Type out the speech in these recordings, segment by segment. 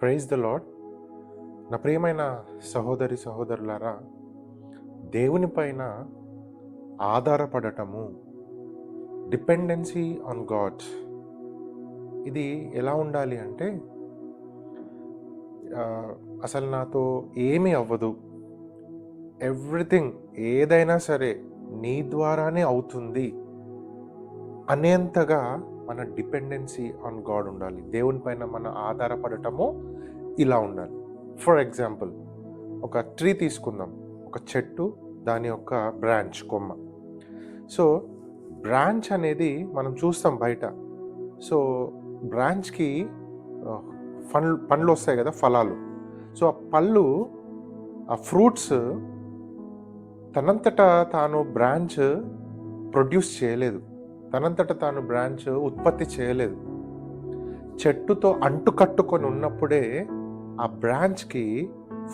Praise the lord నా ప్రియమైన సహోదరి సహోదరులారా దేవుని పైన ఆధారపడటము డిపెండెన్సీ ఆన్ గాడ్ ఇది ఎలా ఉండాలి అంటే అసలు నాతో ఏమీ అవ్వదు. ఎవ్రీథింగ్ ఏదైనా సరే నీ ద్వారానే అవుతుంది అనేంతగా మన డిపెండెన్సీ ఆన్ గాడ్ ఉండాలి. దేవుని పైన మన ఆధారపడటము ఇలా ఉండాలి. ఫర్ ఎగ్జాంపుల్ ఒక ట్రీ తీసుకుందాం. ఒక చెట్టు దాని యొక్క బ్రాంచ్ కొమ్మ. సో బ్రాంచ్ అనేది మనం చూస్తాం బయట. సో బ్రాంచ్కి పండ్లు పండ్లు వస్తాయి కదా ఫలాలు. సో ఆ పళ్ళు ఆ ఫ్రూట్స్ తనంతట తాను బ్రాంచ్ ప్రొడ్యూస్ చేయలేదు. తనంతట తాను బ్రాంచ్ ఉత్పత్తి చేయలేదు. చెట్టుతో అంటుకట్టుకొని ఉన్నప్పుడే ఆ బ్రాంచ్కి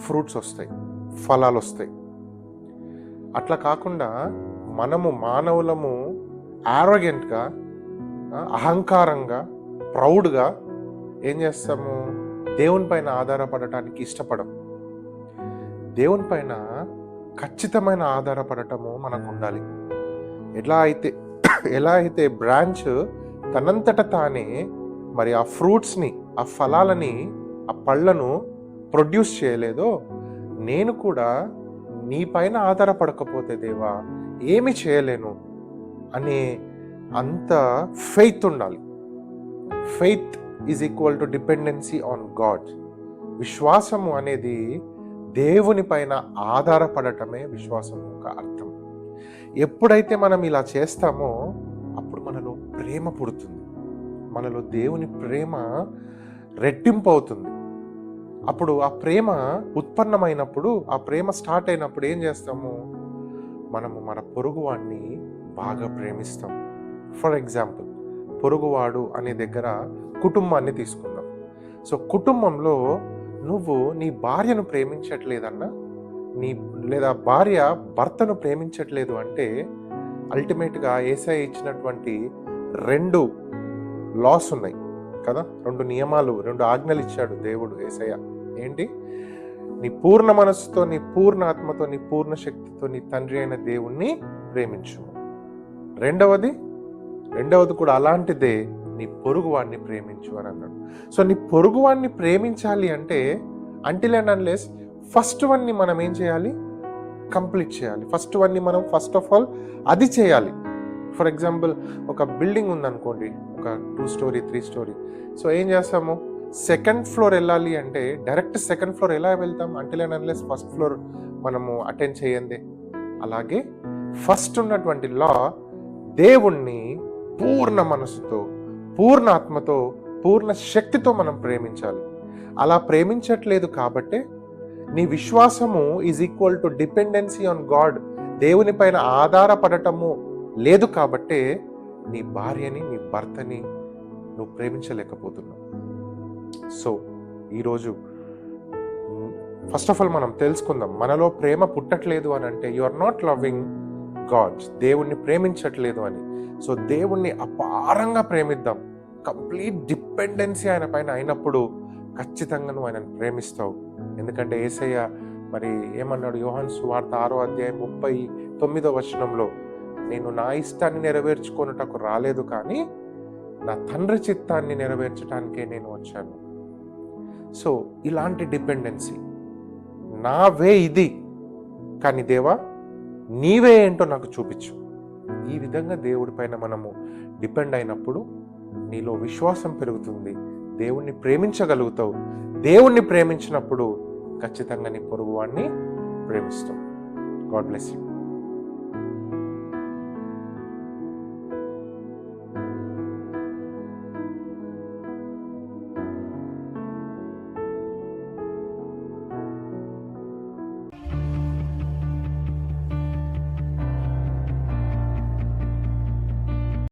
ఫ్రూట్స్ వస్తాయి ఫలాలు వస్తాయి అట్లా కాకుండా మనము మానవులము ఆరోగెంట్గా అహంకారంగా ప్రౌడ్గా ఏం చేస్తాము? దేవుని పైన ఆధారపడటానికి ఇష్టపడం. దేవుని పైన ఖచ్చితమైన ఆధారపడటము మనకు ఉండాలి ఎలా అయితే ఎలా అయితే బ్రాంచ్ తనంతట తానే మరి ఆ ఫ్రూట్స్ని ఆ ఫలాలని ఆ పళ్ళను ప్రొడ్యూస్ చేయలేదో నేను కూడా నీ పైన ఆధారపడకపోతే దేవా ఏమి చేయలేను అనే అంత ఫెయిత్ ఉండాలి. Faith is equal to dependency on God విశ్వాసము అనేది దేవుని పైన ఆధారపడటమే విశ్వాసం యొక్క అర్థం. ఎప్పుడైతే మనం ఇలా చేస్తామో అప్పుడు మనలో ప్రేమ పుడుతుంది. మనలో దేవుని ప్రేమ రెట్టింపు అవుతుంది అప్పుడు ఆ ప్రేమ ఉత్పన్నమైనప్పుడు ఆ ప్రేమ స్టార్ట్ అయినప్పుడు ఏం చేస్తాము? మనము మన పొరుగువాడిని బాగా ప్రేమిస్తాం. ఫర్ ఎగ్జాంపుల్ పొరుగువాడు అనే దగ్గర కుటుంబాన్ని తీసుకుందాం. సో కుటుంబంలో నువ్వు నీ భార్యను ప్రేమించట్లేదన్నా నీ లేదా భార్య భర్తను ప్రేమించట్లేదు అంటే అల్టిమేట్గా ఏసఐ ఇచ్చినటువంటి రెండు లాస్ ఉన్నాయి కదా? రెండు నియమాలు రెండు ఆజ్ఞలు ఇచ్చాడు దేవుడు ఏసయ్య. ఏంటి? నీ పూర్ణ మనస్సుతో నీ పూర్ణ ఆత్మతో నీ పూర్ణ శక్తితో నీ తండ్రి అయిన దేవుణ్ణి ప్రేమించు రెండవది రెండవది కూడా అలాంటిదే నీ పొరుగువాడిని ప్రేమించు అని అన్నాడు. సో నీ పొరుగువాడిని ప్రేమించాలి అంటే అంటిల్ అండ్ అన్లెస్ ఫస్ట్ వన్ని మనం ఏం చేయాలి? కంప్లీట్ చేయాలి. ఫస్ట్ వన్ని మనం ఫస్ట్ ఆఫ్ ఆల్ అది చేయాలి. ఫర్ ఎగ్జాంపుల్ ఒక బిల్డింగ్ ఉందనుకోండి ఒక two storey three storey. So ఏం చేస్తాము? సెకండ్ ఫ్లోర్ వెళ్ళాలి అంటే డైరెక్ట్ సెకండ్ ఫ్లోర్ ఎలా వెళ్తాం? అంటే అన్లెస్ ఫస్ట్ ఫ్లోర్ మనము అటెండ్ చేయండి అలాగే ఫస్ట్ ఉన్నటువంటి లా దేవుణ్ణి పూర్ణ మనసుతో పూర్ణ ఆత్మతో పూర్ణ శక్తితో మనం ప్రేమించాలి. అలా ప్రేమించట్లేదు కాబట్టే నీ విశ్వాసము is equal to dependency on God దేవుని పైన ఆధారపడటము లేదు కాబట్టే నీ భార్యని నీ భర్తని నువ్వు ప్రేమించలేకపోతున్నావు. సో ఈరోజు ఫస్ట్ ఆఫ్ ఆల్ మనం తెలుసుకుందాం మనలో ప్రేమ పుట్టట్లేదు అని అంటే you are not loving God దేవుణ్ణి ప్రేమించట్లేదు అని. సో దేవుణ్ణి అపారంగా ప్రేమిద్దాం. కంప్లీట్ డిపెండెన్సీ ఆయన పైన అయినప్పుడు ఖచ్చితంగా నువ్వు ఆయనను ప్రేమిస్తావు. ఎందుకంటే ఏసయ్య మరి ఏమన్నాడు? యోహాన్ వార్త ఆరో అధ్యాయం ముప్పై తొమ్మిదో వచనంలో నేను నా ఇష్టాన్ని నెరవేర్చుకొనుటకు రాలేదు కానీ నా తండ్రి చిత్తాన్ని నెరవేర్చడానికే నేను వచ్చాను. సో ఇలాంటి డిపెండెన్సీ. నా వే ఇది. కానీ దేవా నీవే ఏంటో నాకు చూపించు. ఈ విధంగా దేవుడి పైన మనము డిపెండ్ అయినప్పుడు నీలో విశ్వాసం పెరుగుతుంది. దేవుణ్ణి ప్రేమించగలుగుతావు. దేవుణ్ణి ప్రేమించినప్పుడు ఖచ్చితంగా నీ పొరుగువాడిని ప్రేమిస్తావు. God bless you